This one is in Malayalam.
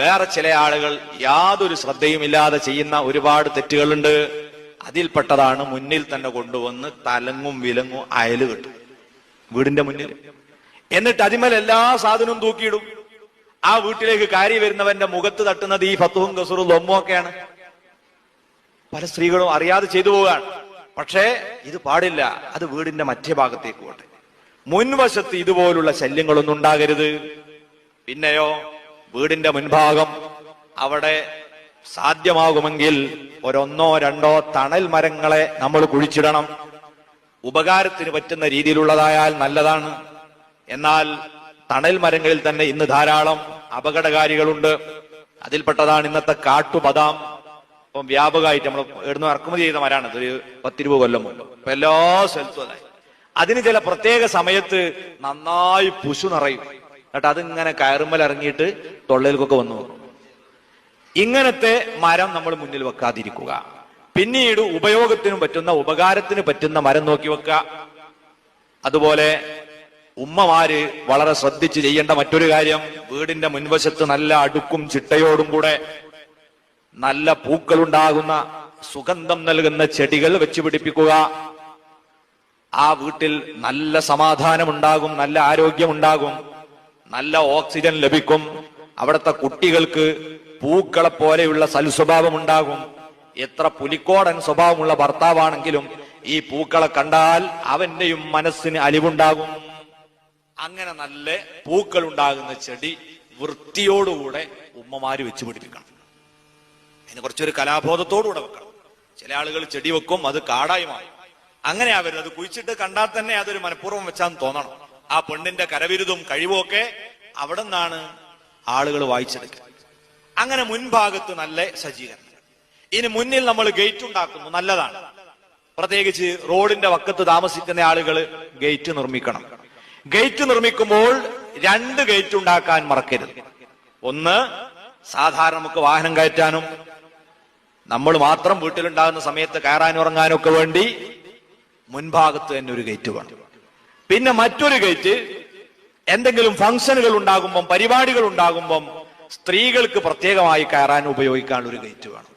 വേറെ ചില ആളുകൾ യാതൊരു ശ്രദ്ധയുമില്ലാതെ ചെയ്യുന്ന ഒരുപാട് തെറ്റുകളുണ്ട്. അതിൽപ്പെട്ടതാണ് മുന്നിൽ തന്നെ കൊണ്ടുവന്ന് തലങ്ങും വിലങ്ങും അയൽ കിട്ടും. വീടിന്റെ മുന്നിൽ. എന്നിട്ട് അതിമേൽ എല്ലാ സാധനവും തൂക്കിയിടും. ആ വീട്ടിലേക്ക് കാരി വരുന്നവന്റെ മുഖത്ത് തട്ടുന്നത് ഈ ഫത്തുവും കസറും ലൊമ്മും ഒക്കെയാണ്. പല സ്ത്രീകളും അറിയാതെ ചെയ്തു പോവുകയാണ്. പക്ഷേ ഇത് പാടില്ല. അത് വീടിന്റെ മറ്റേ ഭാഗത്തേക്ക് പോട്ടെ. മുൻവശത്ത് ഇതുപോലുള്ള ശല്യങ്ങളൊന്നും ഉണ്ടാകരുത്. പിന്നെയോ വീടിന്റെ മുൻഭാഗം അവിടെ സാധ്യമാകുമെങ്കിൽ ഒരൊന്നോ രണ്ടോ തണൽ മരങ്ങളെ നമ്മൾ കുഴിച്ചിടണം. ഉപകാരത്തിന് പറ്റുന്ന രീതിയിലുള്ളതായാൽ നല്ലതാണ്. എന്നാൽ തണൽ മരങ്ങളിൽ തന്നെ ഇന്ന് ധാരാളം അപകടകാരികളുണ്ട്. അതിൽപ്പെട്ടതാണ് ഇന്നത്തെ കാട്ടുപതാം ഇപ്പം വ്യാപകമായിട്ട് നമ്മൾ എടുന്ന് ഇറക്കുമതി ചെയ്ത മരാണ് ഒരു പത്തിരുപത് കൊല്ലം മുമ്പ്. ഇപ്പൊ എല്ലാ സ്ഥലത്തും അതായി. അതിന് ചില പ്രത്യേക സമയത്ത് നന്നായി പുശു നിറയും. എന്നിട്ട് അതിങ്ങനെ കയറുമ്പൽ ഇറങ്ങിയിട്ട് തൊള്ളയിലേക്കൊക്കെ വന്നു. ഇങ്ങനത്തെ മരം നമ്മൾ മുന്നിൽ വെക്കാതിരിക്കുക. പിന്നീട് ഉപയോഗത്തിനും പറ്റുന്ന ഉപകാരത്തിന് പറ്റുന്ന മരം നോക്കി വെക്കുക. അതുപോലെ ഉമ്മമാര് വളരെ ശ്രദ്ധിച്ച് ചെയ്യേണ്ട മറ്റൊരു കാര്യം വീടിന്റെ മുൻവശത്ത് നല്ല അടുക്കും ചിട്ടയോടും കൂടെ നല്ല പൂക്കളുണ്ടാകുന്ന സുഗന്ധം നൽകുന്ന ചെടികൾ വെച്ച് പിടിപ്പിക്കുക. ആ വീട്ടിൽ നല്ല സമാധാനമുണ്ടാകും നല്ല ആരോഗ്യമുണ്ടാകും. നല്ല ഓക്സിജൻ ലഭിക്കും. അവിടുത്തെ കുട്ടികൾക്ക് പൂക്കളെ പോലെയുള്ള സൽസ്വഭാവം ഉണ്ടാകും. എത്ര പുലിക്കോടൻ സ്വഭാവമുള്ള ഭർത്താവാണെങ്കിലും ഈ പൂക്കളെ കണ്ടാൽ അവന്റെയും മനസ്സിന് അലിവുണ്ടാകും. അങ്ങനെ നല്ല പൂക്കൾ ഉണ്ടാകുന്ന ചെടി വൃത്തിയോടുകൂടെ ഉമ്മമാര് വെച്ച് പിടിപ്പിക്കണം. അതിന് കുറച്ചൊരു കലാബോധത്തോടുകൂടെ വെക്കണം. ചില ആളുകൾ ചെടി വെക്കും അത് കാടായി മാറും. അങ്ങനെയാ വരുന്നത് കുഴിച്ചിട്ട് കണ്ടാൽ തന്നെ അതൊരു മനഃപൂർവം വെച്ചാന്ന് തോന്നണം. ആ പെണ്ണിന്റെ കരവിരുതും കഴിവുമൊക്കെ അവിടെ നിന്നാണ് ആളുകൾ വായിച്ചെടുക്കുക. അങ്ങനെ മുൻഭാഗത്ത് നല്ല സജ്ജീകരണം. ഇനി മുന്നിൽ നമ്മൾ ഗേറ്റ് ഉണ്ടാക്കുന്നു നല്ലതാണ്. പ്രത്യേകിച്ച് റോഡിന്റെ വക്കത്ത് താമസിക്കുന്ന ആളുകൾ ഗേറ്റ് നിർമ്മിക്കണം. ഗേറ്റ് നിർമ്മിക്കുമ്പോൾ രണ്ട് ഗേറ്റ് ഉണ്ടാക്കാൻ മറക്കരുത്. ഒന്ന് സാധാരണ നമുക്ക് വാഹനം കയറ്റാനും നമ്മൾ മാത്രം വീട്ടിലുണ്ടാകുന്ന സമയത്ത് കയറാനും ഇറങ്ങാനും ഒക്കെ വേണ്ടി മുൻഭാഗത്ത് തന്നെ ഒരു ഗേറ്റ് വേണം. പിന്നെ മറ്റൊരു ഗേറ്റ് എന്തെങ്കിലും ഫംഗ്ഷനുകൾ ഉണ്ടാകുമ്പം പരിപാടികൾ ഉണ്ടാകുമ്പം സ്ത്രീകൾക്ക് പ്രത്യേകമായി കയറാൻ ഉപയോഗിക്കാൻ ഒരു ഗേറ്റ് വേണം.